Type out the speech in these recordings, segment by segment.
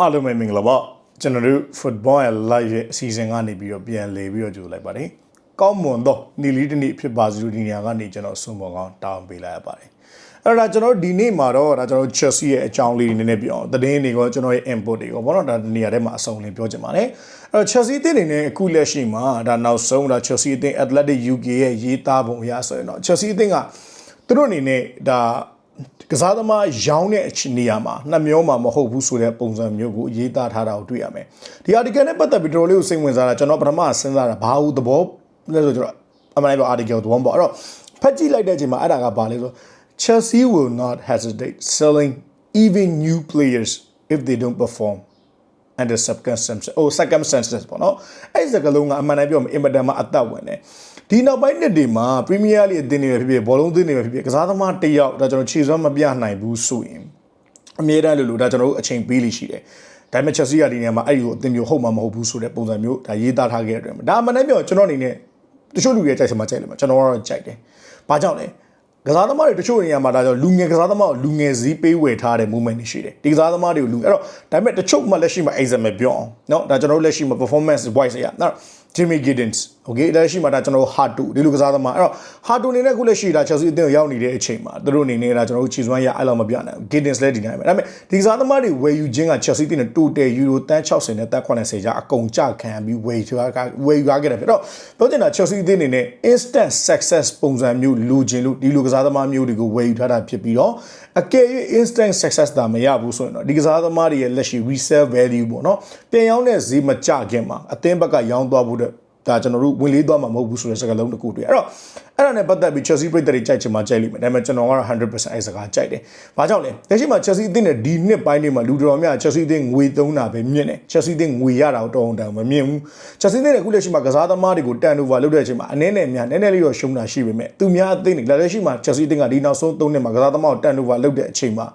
အားလုံးပဲမင်္ဂလာပါကျွန်တော်တို့ football ရဲ့ live ရဲ့အစီအစဉ်ကနေပြီးတော့ပြန်လည်ပြီးတော့ကြိုလိုက်ပါတယ်ကောင်းမွန်တော့နေ့လေးတစ်နေ့ဖြစ်ပါစေလို့ဒီနေရာကနေကျွန်တော်ဆုံးမကောင်းတောင်းပေးလိုက်ရပါတယ်အဲ့ဒါကျွန်တော်ဒီနေ့မှာတော့ဒါကျွန်တော် Chelsea ရဲ့အကြောင်းလေးတွေနည်းနည်းပြောအောင်သတင်းတွေကကျွန်တော်ရဲ့ input တွေကိုဘောနော်ဒါနေရာထဲမှာအစုံလင်ပြောချင်ပါတယ်အဲ့တော့ Chelsea အသင်းအနေနဲ့အခုလက်ရှိမှာဒါနောက်ဆုံးဒါ Chelsea အသင်း Athletic UK ရဲ့ရေးသားပုံအရဆိုရင်တော့ Chelsea အသင်းကသူတို့အနေနဲ့ဒါ ကစားသမားရောင်းတဲ့အခြေအနေမှာနှစ်မျိုးမှမဟုတ်ဘူးဆိုတဲ့ပုံစံမျိုးကိုရေးသားထားတာကိုတွေ့ရမယ်ဒီ article နဲ့ပတ်သက်ပြီးတော်တော်လေးကိုစိတ်ဝင်စားတာကျွန်တော်ပထမစဉ်းစားတာဘာလို့သဘောလဲဆိုတော့အမှန်တကယ် article သဘောပေါ့အဲ့တော့ဖတ်ကြည့်လိုက်တဲ့အချိန်မှာအဲ့ဒါကဘာလဲဆို Chelsea will not hesitate selling even new players if they don't perform under circumstances oh circumstances ပေါ့နော်အဲ့ဒီစကားလုံးကအမှန်တမ်းပြောရင်အင်မတန်မှအသက်ဝင်တယ် ဒီနောက်ပိုင်းနှစ်တွေမှာ Premier League အသင်းတွေပဲဖြစ်ဖြစ်ဘောလုံးအသင်းတွေပဲဖြစ်ဖြစ်ကစားသမားတစ်ယောက်ဒါကျွန်တော်ခြေစွမ်းမပြနိုင်ဘူးဆိုရင်အမြဲတမ်းလို့လို့ဒါကျွန်တော်တို့အချိန်ပေးလို့ရှိတယ်ဒါပေမဲ့ Chelsea ကဒီနေရာမှာအဲ့ဒီကိုအသင်းမျိုးဟုတ်မှာမဟုတ်ဘူးဆိုတဲ့ပုံစံမျိုးဒါရေးသားထားခဲ့တဲ့အတွက်ဒါအမှန်တမ်းပြောကျွန်တော်အနေနဲ့တချို့လူတွေကြိုက်စမှာကြိုက်လိမ့်မယ်ကျွန်တော်ကတော့ကြိုက်တယ်ဘာကြောင့်လဲကစားသမားတွေတချို့နေရာမှာဒါကြောင့်လူငယ်ကစားသမားကိုလူငယ်စည်းပေးဝယ်ထားတဲ့ movement တွေရှိတယ်ဒီကစားသမားတွေကိုလူအဲ့တော့ဒါပေမဲ့တချို့မှလက်ရှိမှာ exam ပြောအောင်เนาะဒါကျွန်တော်တို့လက်ရှိမှာ performance wise ရနော် Jimmy Giddens okay လက်ရှိမှာဒါကျွန်တော်တို့ hard to ဒီလိုကစားသမားအဲ့တော့ hard to အနေနဲ့ခုလက်ရှိဒါ Chelsea အသင်းကိုရောက်နေတဲ့အချိန်မှာသူတို့အနေနဲ့ဒါကျွန်တော်တို့ခြေစွမ်းရအဲ့လောက်မပြနိုင်ဘူး Giddens လည်းဒီနိုင်မယ်ဒါပေမဲ့ဒီကစားသမားတွေဝယ်ယူခြင်းက Chelsea အသင်းနဲ့ total euro တန်း60နဲ့တန်း80ကျအကုန်ကြခံပြီးဝယ်ယူကဝယ်ယူရခဲ့တယ်ဖြစ်တော့ပြောချင်တာ Chelsea အသင်းအနေနဲ့ instant success ပုံစံမျိုးလူချင်းလို့ဒီလိုကစားသမားမျိုးတွေကိုဝယ်ယူထားတာဖြစ်ပြီးတော့အကယ်၍ instant success တာမရဘူးဆိုရင်တော့ဒီကစားသမားတွေရဲ့လက်ရှိ resale value ပေါ့နော်ပြန်ရောင်းတဲ့ဈေးမကျခင်မှာအသင်းဘက်ကရောင်းသွားဖို့တဲ့ ဒါကျွန်တော်တို့ဝင်လေးသွားမှာမဟုတ်ဘူးဆိုတဲ့စကားလုံးတစ်ခုတွေ့အဲ့တော့အဲ့ဒါနဲ့ပတ်သက်ပြီး Chelsea ပြည်သက်တွေကြိုက်ချင်မှကြိုက်လိမ့်မယ်ဒါပေမဲ့ကျွန်တော်ကတော့100%အဲ့စကားကြိုက်တယ်။ဘာကြောင့်လဲ။လက်ရှိမှာ Chelsea အသင်းနဲ့ဒီနှစ်ပိုင်းတွေမှာလူတော်များ Chelsea အသင်းငွေသုံးတာပဲမြင့်တယ်။ Chelsea အသင်းငွေရတာတော့တောင်းတန်မမြင့်ဘူး။ Chelsea အသင်းနဲ့အခုလက်ရှိမှာကစားသမားတွေကို turnover လုပ်တဲ့အချိန်မှာအနည်းနဲ့များနည်းနည်းလေးတော့ရှုံးတာရှိပေမဲ့သူများအသင်းတွေလက်ရှိမှာ Chelsea အသင်းကဒီနောက်ဆုံး၃နှစ်မှာကစားသမားကို turnover လုပ်တဲ့အချိန်မှာ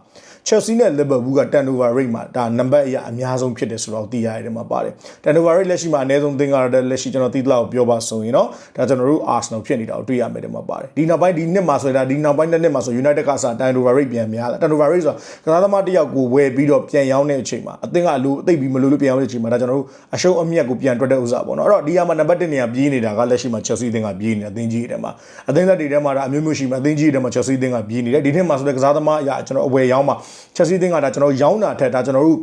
Chelsea နဲ့ Liverpool က turnover rate မှာဒါနံပါတ်အရအများဆုံးဖြစ်တယ်ဆိုတော့သိရတယ်မှာပါတယ် turnover rate လက်ရှိမှာအနည်းဆုံးသင်္ကာရတဲ့လက်ရှိကျွန်တော်သိသလောက်ပြောပါဆိုရင်တော့ဒါကျွန်တော်တို့ Arsenal ဖြစ်နေတာကိုတွေ့ရမယ်တယ်မှာပါတယ်ဒီနောက်ပိုင်းဒီနှစ်မှာဆိုရင်ဒါဒီနောက်ပိုင်းနှစ်နှစ်မှာဆို United ကစား turnover rate ပြန်များလာ turnover rate ဆိုတာကစားသမားတစ်ယောက်ကိုဝယ်ပြီးတော့ပြန်ရောင်းတဲ့အချိန်မှာအသင်းကလိုအသိပြီးမလိုလို့ပြန်ရောင်းတဲ့အချိန်မှာဒါကျွန်တော်တို့အရှုံးအမြတ်ကိုပြန်တွက်တဲ့ဥစ္စာပေါ့နော်အဲ့တော့ဒီကမှာနံပါတ်1နေရာပြေးနေတာကလက်ရှိမှာ Chelsea အသင်းကပြေးနေတဲ့အသင်းကြီးတွေမှာအသင်းသက်တွေထဲမှာဒါအမျိုးမျိုးရှိမှာအသင်းကြီးတွေထဲမှာ Chelsea အသင်းကပြေးနေတယ်ဒီနှစ်မှာဆိုတဲ့ကစားသမားအရာကျွန်တော်အဝယ်ရောင်းမှာ Chelsea အသင်းကဒါကျွန်တော်ရောင်းတာထက်ဒါကျွန်တော်တို့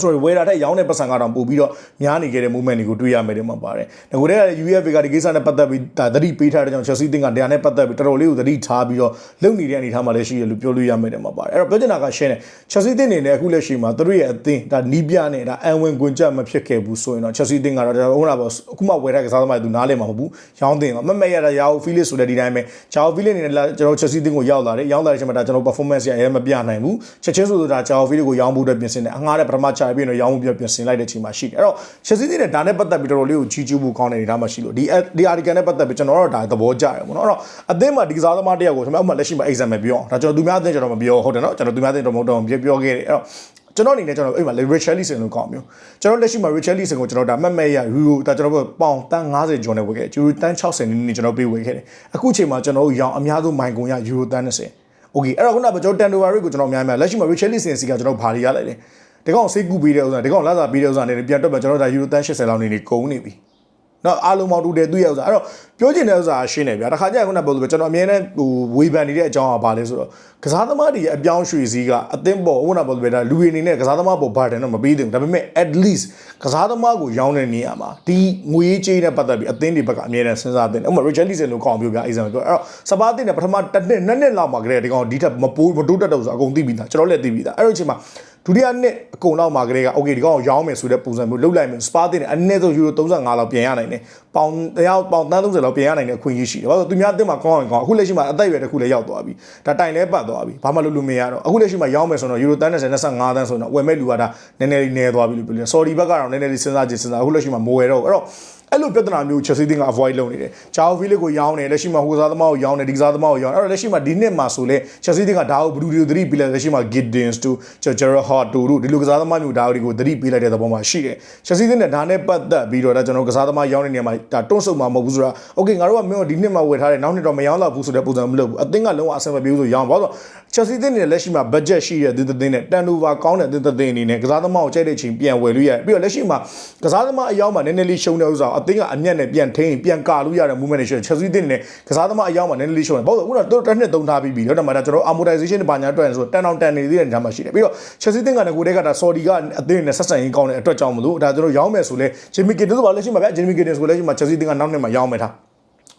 sorry ဝယ်တာတဲ့ရောင်းတဲ့ပတ်စံကတော့ပို့ပြီးတော့များနေခဲ့တဲ့ movement တွေကိုတွေ့ရမယ်တဲ့မှာပါတယ်။ငကိုတဲ့ UFA ကဒီကိစ္စနဲ့ပတ်သက်ပြီးဒါသတိပေးထားတဲ့ကြောင့် Chelsea တင်ကတရားနဲ့ပတ်သက်ပြီးတော်တော်လေးကိုသတိထားပြီးတော့လုပ်နေတဲ့အနေအထားမှာလည်းရှိရလို့ပြောလို့ရမယ်တဲ့မှာပါတယ်။အဲ့တော့ပြောချင်တာကရှင်းတယ် Chelsea တင်နေနဲ့အခုလက်ရှိမှာသူတို့ရဲ့အသင်းဒါနီးပြနဲ့ဒါအန်ဝင်ကွန်ကြက်မဖြစ်ခဲ့ဘူးဆိုရင်တော့ Chelsea တင်ကတော့ဟုတ်လားပေါ့အခုမှဝယ်တဲ့ကစားသမားတွေသူနားလည်မှာမဟုတ်ဘူး။ရောင်းတင်ကမမက်ရတာရာအိုဖီလစ်ဆိုတဲ့ဒီတိုင်းပဲ။ဂျာအိုဖီလစ်အနေနဲ့ကျွန်တော် Chelsea တင်ကိုရောက်လာတယ်။ရောက်လာတဲ့အချိန်မှာဒါကျွန်တော် performance ရရဲမပြနိုင်ဘူး။ချက်ချင်းဆိုတော့ဒါဂျာအိုဖီလစ်ကိုရောင်းဖို့အတွက်ပြင်ဆင်တယ်။အငှားတဲ့ပထမချပြီးတော့ရောင်းဖို့ပြပြင်ဆင်လိုက်တဲ့အချိန်မှာရှိတယ်အဲ့တော့ချက်စီးတဲ့ဒါနဲ့ပတ်သက်ပြီးတော်တော်လေးကိုကြီးကျူးဖို့ကောင်းတဲ့အနေအထားမှာရှိလို့ဒီဒီ article နဲ့ပတ်သက်ပြီးကျွန်တော်တို့ဒါသဘောကျတယ်ပေါ့နော်အဲ့တော့အသင်းမှာဒီကစားသမားတယောက်ကိုကျွန်တော်ဥပမာလက်ရှိမှာ exam ပဲပြောအောင်ဒါကျွန်တော်သူများအသင်းကျွန်တော်မပြောဟုတ်တယ်နော်ကျွန်တော်သူများအသင်းတော့မဟုတ်တော့ပြောပြောခဲ့တယ်အဲ့တော့ကျွန်တော်အနေနဲ့ကျွန်တော်အိမ်မှာ Richarlison လို့ကောင်းမျိုးကျွန်တော်လက်ရှိမှာ Richarlison ကိုကျွန်တော်ဒါမှတ်မဲ့ရ Euro ဒါကျွန်တော်ပေါင်တန်း90ကျော်နဲ့ဝယ်ခဲ့ Euro တန်း60နီးနီးကျွန်တော်ပေးဝယ်ခဲ့တယ်အခုချိန်မှာကျွန်တော်ရောင်အများဆုံးမိုင်ကုန်ရ Euro တန်း30 Okay အဲ့တော့ခုနကကျွန်တော် turnover rate ကိုကျွန်တော်အများများလက်ရှိမှာ Richarlison စီကကျွန်တော်ဘာတွေရလိုက်လဲ ဒီကောင်စိတ်ကူပေးတဲ့ဥစ္စာဒီကောင်လာစာပေးတဲ့ဥစ္စာနဲ့ပြန်တော့ပြန်ကျွန်တော်ဒါယူရိုတန်း80လောက်နေနေကုန်နေပြီနော်အားလုံးပေါင်းတူတယ်သူ့ရဲ့ဥစ္စာအဲ့တော့ပြောချင်တဲ့ဥစ္စာရှင်းတယ်ဗျာတခါကျရင်ခုနပြောလို့ကျွန်တော်အမြဲတမ်းဟိုဝေဖန်နေတဲ့အကြောင်းကဘာလဲဆိုတော့ကစားသမားတွေရဲ့အပြောင်းရွှေ့စည်းကအသင်းပေါ်ခုနပြောလို့ဒါလူတွေအနေနဲ့ကစားသမားပေါ်ဘာတယ်တော့မပေးသင့်ဘူးဒါပေမဲ့ at least ကစားသမားကိုရောင်းတဲ့နေရာမှာဒီငွေကြေးနဲ့ပတ်သက်ပြီးအသင်းတွေဘက်ကအမြဲတမ်းစဉ်းစားသင့်တယ်ဥပမာ Richard Leeson လို့ကောင်းပြောပြအိမ်ဆန်ပြောအဲ့တော့စပါးတင်တဲ့ပထမတစ်နှစ်နှစ်နှစ်လောက်မှာကလေးဒီကောင်ဒီထက်မပိုးမတိုးတက်တော့ဆိုအကုန်သိပြီးသားကျွန်တော်လည်းသိပြီးသားအဲ့တော့အချိန်မှာ ဒုတိယနှစ်အကုန်လောက်မှာကလေးက okay ဒီကောင်ကိုရောင်းမယ်ဆိုတဲ့ပုံစံမျိုးလုတ်လိုက်မယ်စပါးတင်တယ်အနည်းဆုံးယူရို35လောက်ပြင်ရနိုင်တယ်ပေါင်တရားပေါင်တန်း30လောက်ပြင်ရနိုင်တဲ့အခွင့်အရေးရှိတယ်ဘာလို့သူများအသင်းမှာကောင်းအောင်ကောင်းအခုလက်ရှိမှာအသက်အရွယ်တစ်ခုလည်းရောက်သွားပြီဒါတိုင်လဲပတ်သွားပြီဘာမှလုပ်လို့မရတော့အခုလက်ရှိမှာရောင်းမယ်ဆိုတော့ယူရိုတန်း30 25တန်းဆိုတော့ဝယ်မဲ့လူကဒါနည်းနည်းလေးနည်းသွားပြီလို့ပြောလို့ sorry ဘက်ကတော့နည်းနည်းလေးစဉ်းစားကြည့်စဉ်းစားအခုလက်ရှိမှာမိုးဝယ်တော့အဲ့တော့အဲ့လိုပြဿနာမျိုးချက်စီးတင်းက avoid လုပ်နေတယ်ဂျာအိုဗီလစ်ကိုရောင်းတယ်လက်ရှိမှာဟိုစားသမားကိုရောင်းတယ်ဒီစားသမားကိုရောင်းအဲ့တော့လက်ရှိမှာဒီနှစ်မှာဆိုလဲချက်စီးတင်းကဒါကိုဘလူးဒီကိုသတိပေးလိုက်လက်ရှိမှာ Giddens to Gerard Hart တို့ဒီလိုကစားသမားမျိုးဒါတွေကိုသတိပေးလိုက်တဲ့သဘောမှာရှိတယ်ချက်စီးတင်းနဲ့ဒါနဲ့ပတ်သက်ပြီးတော့ဒါကျွန်တော်ကစားသမားရောင်းတဲ့နေရာမှာဒါတွန့်ဆုတ်မှာမဟုတ်ဘူးဆိုတာ okay ငါတို့ကမင်းတို့ဒီနှစ်မှာဝယ်ထားတယ်နောက်နှစ်တော့မရောင်းတော့ဘူးဆိုတဲ့ပုံစံမလုပ်ဘူးအသင်းကလုံးဝအဆင်မပြေဘူးဆိုရောင်းပါတော့ချက်စီးတင်းနဲ့လက်ရှိမှာ budget ရှိတဲ့တင်းတင်းနဲ့ turnover ကောင်းတဲ့တင်းတင်းအနေနဲ့ကစားသမားကိုကြိုက်တဲ့ချိန်ပြန်ဝယ်လို့ရတယ်ပြီးတော့လက်ရှိမှာကစားသမားအယောက်မှာနည်းနည်းလေးရှုံတဲ့ဥစ္စာအသင်းကအမျက်နဲ့ပြန်ထိန်ပြန်ကာလို့ရတဲ့ movement တွေရှိတယ်ချက်စီးတင်းနဲ့ကစားသမားအယောက်မှာနည်းနည်းလေးရှုံတယ်ဘာလို့လဲခုနကတို့တစ်နှစ်သုံးထားပြီးပြီတော့ဒါမှဒါကျွန်တော် amortization တွေပါညာတွေ့ရင်ဆိုတန်အောင်တန်နေသေးတဲ့နေရာမှာရှိတယ်ပြီးတော့ချက်စီးတင်းကလည်းကိုယ်တည်းကဒါ Saudi ကအသင်းနဲ့ဆက်ဆံရေးကောင်းတဲ့အတွက်ကြောင့်မလို့ဒါကျွန်တော်ရောင်းမယ်ဆိုလဲ Jimmy Giddens ဆိုပါလက်ရှိမှာဗျ Jimmy Giddens ကိုလက်ရှိမှာချက်စီးတင်းကနောက်နှစ်မှာရောင်းမယ်ထား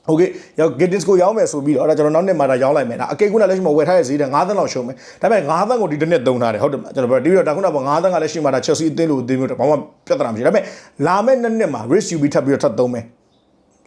โอเคရောက် Giddens ကိုရောင်းမယ်ဆိုပြီးတော့အဲ့ဒါကျွန်တော်နောက်နှစ်မှာဒါရောင်းလိုက်မယ်ဒါအကေကုနာလက်ရှိမှာဝယ်ထားတဲ့ဈေးတဲ့9သန်းလောက်ရှုံးမယ်ဒါပေမဲ့9သန်းကိုဒီတစ်နှစ်သုံးထားတယ်ဟုတ်တယ်မလားကျွန်တော်ပြောပြီးတော့ဒါခုနက9သန်းကလက်ရှိမှာဒါ Chelsea အသင်းလို့အသင်းမျိုးတော့ဘာမှပြဿနာမရှိဒါပေမဲ့လာမယ့်နှစ်နှစ်မှာ risk UB ထပ်ပြီးတော့ထပ်သုံးမယ်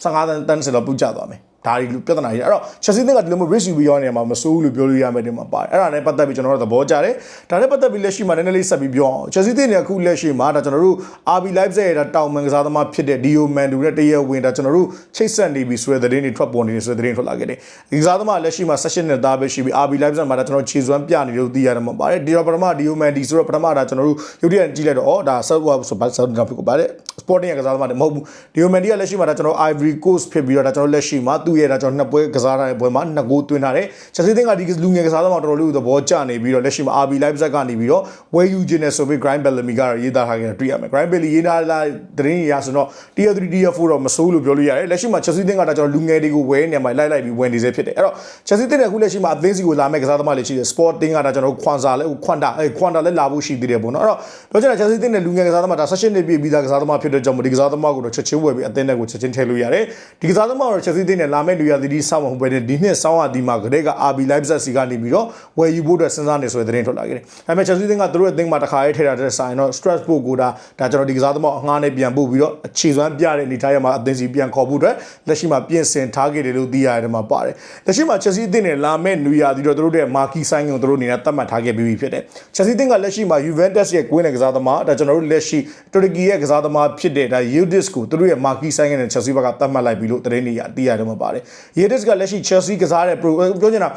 15တန်းတန်းစတော့ပူကြသွားမယ် ဒါတွေပြဿနာကြီးအဲ့တော့ Chelsea တင်းကဒီလိုမျိုး risk UB ရောနေမှာမစိုးဘူးလို့ပြောလို့ရမယ်တင်မှာပါတယ်အဲ့ဒါနဲ့ပတ်သက်ပြီးကျွန်တော်တို့သဘောကျတယ်ဒါနဲ့ပတ်သက်ပြီးလက်ရှိမှာနည်းနည်းလေးဆက်ပြီးပြောအောင် Chelsea တင်းကအခုလက်ရှိမှာဒါကျွန်တော်တို့ RB Leipzig ရဲ့ဒါတောင်မန်ကစားသမားဖြစ်တဲ့ Dio Mandu နဲ့တရက်ဝင်ဒါကျွန်တော်တို့ချိတ်ဆက်နေပြီဆိုတဲ့သတင်းတွေထွက်ပေါ်နေတယ်ဆိုတဲ့သတင်းထွက်လာခဲ့တယ်ဒီကစားသမားလက်ရှိမှာ session နဲ့သားပဲရှိပြီး RB Leipzig မှာဒါကျွန်တော်ခြေစွမ်းပြနေလို့သိရတယ်မှာပါတယ်ဒီတော့ပထမ Dio Mandu ဆိုတော့ပထမဒါကျွန်တော်တို့ရုပ်တရက်ကြည့်လိုက်တော့ဩဒါ South Wales ဆိုဘာ South ကဖြစ်ကိုပါတယ် Sporting ရဲ့ကစားသမားတွေမဟုတ်ဘူး Dio Mandu ကလက်ရှိမှာဒါကျွန်တော် Ivory Coast ဖြစ်ပြီးတော့ဒါကျွန်တော်လက်ရှိမှာသူ့ရဲ့ဒါကျွန်တော်နှစ်ပွဲကစားတဲ့ပွဲမှာနှစ်ဂိုးသွင်းထားတယ်ချက်စီးသင်းကဒီလူငယ်ကစားသမားတော်တော်လေးသဘောကျနေပြီးတော့လက်ရှိမှာ RB Leipzig ကနေပြီးတော့ဝယ်ယူခြင်းနဲ့ဆိုပြီး Grind Bellamy ကတော့ရေးသားထားခဲ့တာတွေ့ရမယ် Grind Bellamy ရေးသားလာသတင်းရဆိုတော့ Tier 3 Tier 4တော့မစိုးလို့ပြောလို့ရတယ်လက်ရှိမှာချက်စီးသင်းကဒါကျွန်တော်လူငယ်တွေကိုဝယ်နေမှာလိုက်လိုက်ပြီးဝင်နေစေဖြစ်တယ်အဲ့တော့ချက်စီးသင်းကအခုလက်ရှိမှာအသင်းစီကိုလာမဲ့ကစားသမားတွေရှိတယ် Sporting ကဒါကျွန်တော်ခွန်စာလဲခွန်တာအဲခွန်တာလဲလာဖို့ရှိသေးတယ်ပေါ့နော်အဲ့တော့ပြောချင်တာချက်စီးသင်းနဲ့လူငယ်ကစားသမားဒါ session တွေပြည့်ပြီးသားကစားသမားဖြစ်တဲ့ကြောင့်ဒီကစားသမားကိုတော့ချက်ချင်းဝယ်ပြီးအသင်းနဲ့ကိုချက်ချင်းထည့်လို့ရတယ်ဒီကစားသမားကတော့ချက်စီးသင်းနဲ့လာမဲ့လူရသည်ဒီစောင့်မဟုတ်ပဲဒီနှစ်စောင်းရဒီမှာကလေးက RB Leipzig စီကနေပြီးတော့ဝယ်ယူဖို့အတွက်စဉ်းစားနေဆိုတဲ့သတင်းထွက်လာခဲ့တယ်။ဒါပေမဲ့ Chelsea သင်းကသူတို့ရဲ့အသင်းမှာတစ်ခါရေးထည့်တာတဲ့ဆိုင်တော့ Strasbourg ကိုဒါဒါကျွန်တော်ဒီကစားသမားအငှားနဲ့ပြန်ပို့ပြီးတော့အခြေစွမ်းပြတဲ့အနေထားရမှာအသင်းစီပြန်ခေါ်ဖို့အတွက်လက်ရှိမှာပြင်ဆင်ထားခဲ့တယ်လို့သိရတယ်မှာပါတယ်။လက်ရှိမှာ Chelsea အသင်းနဲ့လာမဲ့နွေရာသီတော့သူတို့ရဲ့ marquee sign ကိုသူတို့အနေနဲ့သတ်မှတ်ထားခဲ့ပြီးပြီဖြစ်တယ်။ Chelsea သင်းကလက်ရှိမှာ Juventus ရဲ့ကွင်းတဲ့ကစားသမားဒါကျွန်တော်တို့လက်ရှိတူရကီရဲ့ကစားသမားဖြစ်တဲ့ဒါ Yildiz ကိုသူတို့ရဲ့ marquee sign နဲ့ Chelsea ဘက်ကသတ်မှတ်လိုက်ပြီလို့သတင်းတွေရသိရတယ်မှာပါတယ်။ Yildiz ကလက်ရှိ Chelsea ကစားတဲ့ pro ပြောချင်တာ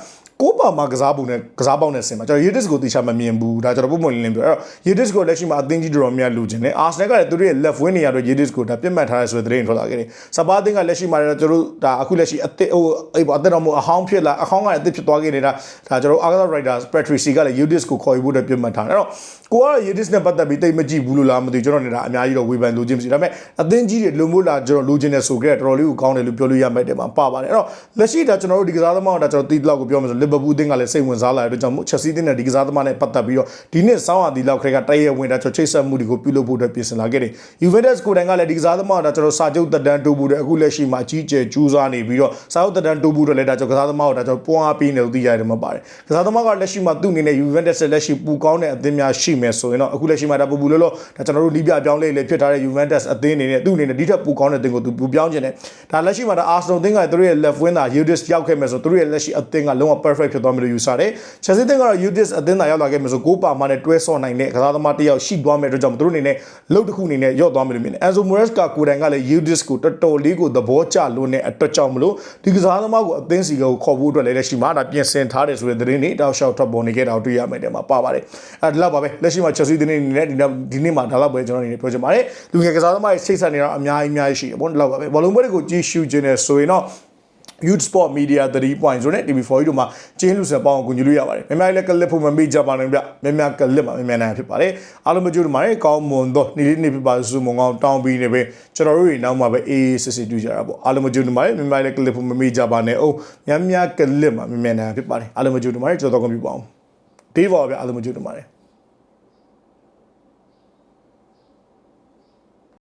ကိုပါမှာကစားပုံနဲ့ကစားပေါက်နဲ့ဆင်မှာကျွန်တော် Yildiz ကိုတေချာမမြင်ဘူးဒါကျွန်တော်ပုံမှန်လင်းလင်းပြောအဲ့တော့ Yildiz ကိုလက်ရှိမှာအသင်းကြီးတော်တော်များလူချင်းတယ် Arsenal ကလည်းသူတို့ရဲ့ left wing နေရာတော့ Yildiz ကိုဒါပြတ်မှတ်ထားရဆိုတဲ့သတင်းထွက်လာခဲ့တယ်စပါးအသင်းကလက်ရှိမှာလည်းကျွန်တော်တို့ဒါအခုလက်ရှိအသစ်ဟိုအေးပေါ့အသစ်တော်မို့အဟောင်းဖြစ်လာအဟောင်းကလည်းအသစ်ဖြစ်သွားခဲ့နေတာဒါကျွန်တော် Arsenal Riders Patrici ကလည်း Yildiz ကိုခေါ်ယူဖို့အတွက်ပြတ်မှတ်ထားတယ်အဲ့တော့ကိုကတော့ Yildiz နဲ့ပတ်သက်ပြီးတိတ်မကြည့်ဘူးလို့လားမသိဘူးကျွန်တော်နေတာအများကြီးတော့ဝေဖန်လိုချင်မရှိဒါပေမဲ့အသင်းကြီးတွေလုံမို့လာကျွန်တော်လိုချင်တယ်ဆိုခဲ့တော်တော်လေးကိုကောင်းတယ်လို့ပြောလို့ရမယ်တဲ့မှာပါပါတယ်အဲ့တော့လက်ရှိဒါကျွန်တော်တို့ဒီကစားသမားကဒါကျွန်တော်တီးလောက်ကိုပြောမယ်ဆို Liverpool အသင်းကလည်းစိတ်ဝင်စားလာတဲ့အတွက်ကြောင့် Chelsea အသင်းနဲ့ဒီကစားသမားနဲ့ပတ်သက်ပြီးတော့ဒီနှစ်စောင်းရသည်လောက်ခရကတည့်ရဝင်တာကျွန်တော်ချိတ်ဆက်မှုတွေကိုပြုလုပ်ဖို့အတွက်ပြင်ဆင်လာခဲ့တယ် Juventus ကိုယ်တိုင်ကလည်းဒီကစားသမားကဒါကျွန်တော်စာချုပ်တက်တန်းတိုးဖို့အတွက်အခုလက်ရှိမှာအကြီးကျယ်ကြိုးစားနေပြီးတော့စာချုပ်တက်တန်းတိုးဖို့အတွက်လည်းဒါကျွန်တော်ကစားသမားကိုဒါကျွန်တော်ပွားပေးနေလို့သိရတယ်မှာပါတယ်ကစားသမားကလက်ရှိမှာသူ့အနေနဲ့ Juventus လက်ရှိပူကောင်းတဲ့အသင်းများရှိမယ်ဆိုရင်တော့အခုလက်ရှိမှာဒါပူပူလို့လို့ဒါကျွန်တော်တို့နီးပြပြောင်းလဲလေဖြစ်ထားတဲ့ Juventus အသင်းအနေနဲ့သူ့အနေနဲ့ဒီထက်ပူကောင်းတဲ့အသင်းကိုသူပူပြောင်းခြင်းနဲ့ဒါလက်ရှိမှာဒါ Arsenal အသင်းကသူတို့ရဲ့ left wing သာ Yildiz ရောက်ခဲ့မယ်ဆိုသူတို့ရဲ့လက်ရှိအသင်းကလုံးဝ perfect ဖြစ်သွားမယ်လို့ယူဆတယ် Chelsea အသင်းကတော့ Yildiz အသင်းသာရောက်လာခဲ့မယ်ဆိုကိုးပါမနဲ့တွဲဆော့နိုင်တဲ့ကစားသမားတစ်ယောက်ရှိသွားမယ်အတွက်ကြောင့်သူတို့အနေနဲ့လုတ်တစ်ခုအနေနဲ့ရော့သွားမယ်လို့မြင်တယ် Enzo Maresca ကိုယ်တိုင်ကလည်း Yildiz ကိုတော်တော်လေးကိုသဘောကျလို့နဲ့အတွက်ကြောင့်မလို့ဒီကစားသမားကိုအသင်းစီကိုခေါ်ဖို့အတွက်လည်းလက်ရှိမှာဒါပြင်ဆင်ထားတယ်ဆိုတဲ့သတင်းတွေတောက်လျှောက်ထွက်ပေါ်နေခဲ့တာကိုတွေ့ရမယ်တဲ့မှာပါပါတယ်အဲဒီလောက်ပါပဲလက်ရှိမှာ Chelsea တင်းနေနဲ့ဒီဒီနေ့မှာဒါလောက်ပဲကျွန်တော်အနေနဲ့ပြောချင်ပါတယ်လူငယ်ကစားသမားရဲ့စိတ်ဆက်နေတာအများကြီးအများကြီးရှိတယ်ပေါ့ဒီလောက်ပါပဲဘောလုံးပွဲတွေကိုကြည့်ရှုခြင်းနဲ့ဆိုရင်တော့ Youth Sport Media 3.0နဲ့ TV4 တို့မှာကျင်းလူဆက်ပေါင်းကိုကူညီလို့ရပါတယ်။မြန်မာလည်းကလစ်ဖို့မမေ့ကြပါနဲ့ဗျ။မြန်မာကလစ်မှာမြန်မာနိုင်ဖြစ်ပါတယ်။အားလုံးမကြိုးမှာလည်းကောင်းမွန်သောနေ့လေးနေ့ဖြစ်ပါစုမုံကောင်းတောင်းပြီးနေပဲကျွန်တော်တို့တွေနောက်မှာပဲအေးအေးစစ်စစ်တွေ့ကြတာပေါ့။အားလုံးမကြိုးမှာလည်းမြန်မာလည်းကလစ်ဖို့မမေ့ကြပါနဲ့။အိုးမြန်မာကလစ်မှာမြန်မာနိုင်ဖြစ်ပါတယ်။အားလုံးမကြိုးမှာလည်းကြော်တော့ကွန်ပျူတာအောင်။ဒီပါဗျအားလုံးမကြိုးမှာလည်း